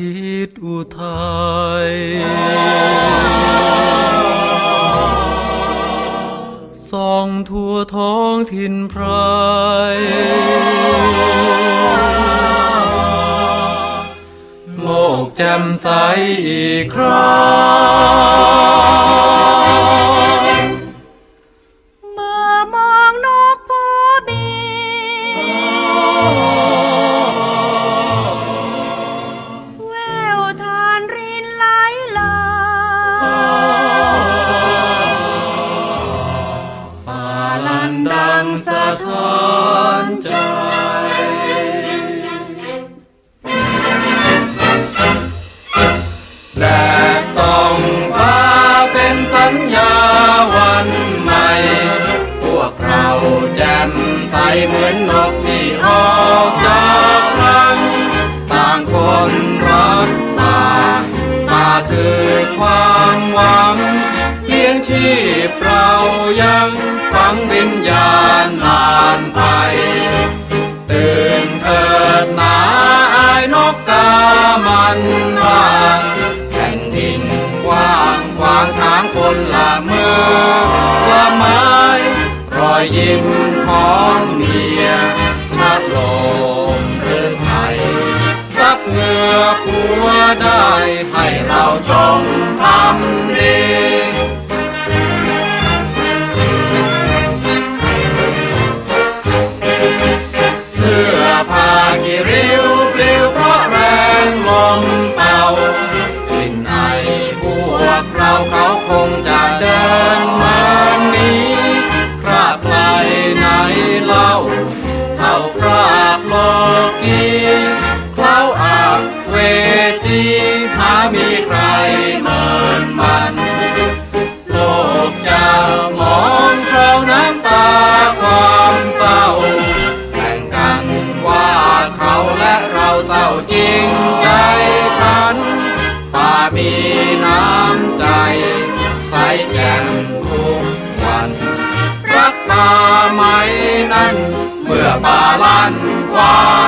ทิตอุทัยส่องทั่วท้องถิ่นไพรโลกแจ่มใสอีกครั้ง ใจแดดส่องฟ้าเป็นสัญญาวันใหม่ พวกเราแจ่มใสเหมือนนกที่ออกจากรัง ต่างคนรักป่าป่าคือความหวังเลี้ยงชีพเรายังฝังวิญญาณางขวางทางคนละเมือละไม้รอยยิ้มของเมียชัดลมเรือไทยซับเหงื่อผัวได้ให้เราจงทำดี เท่าคราบโลกีเคล้าอาบเวจีหามีใครเมินมันโลกจะมองคราวน้ำตาความเศร้าแข่งกันว่าเขาและเราเศร้าจริงใจฉันป่ามีน้ำใจใสแจ่ม รั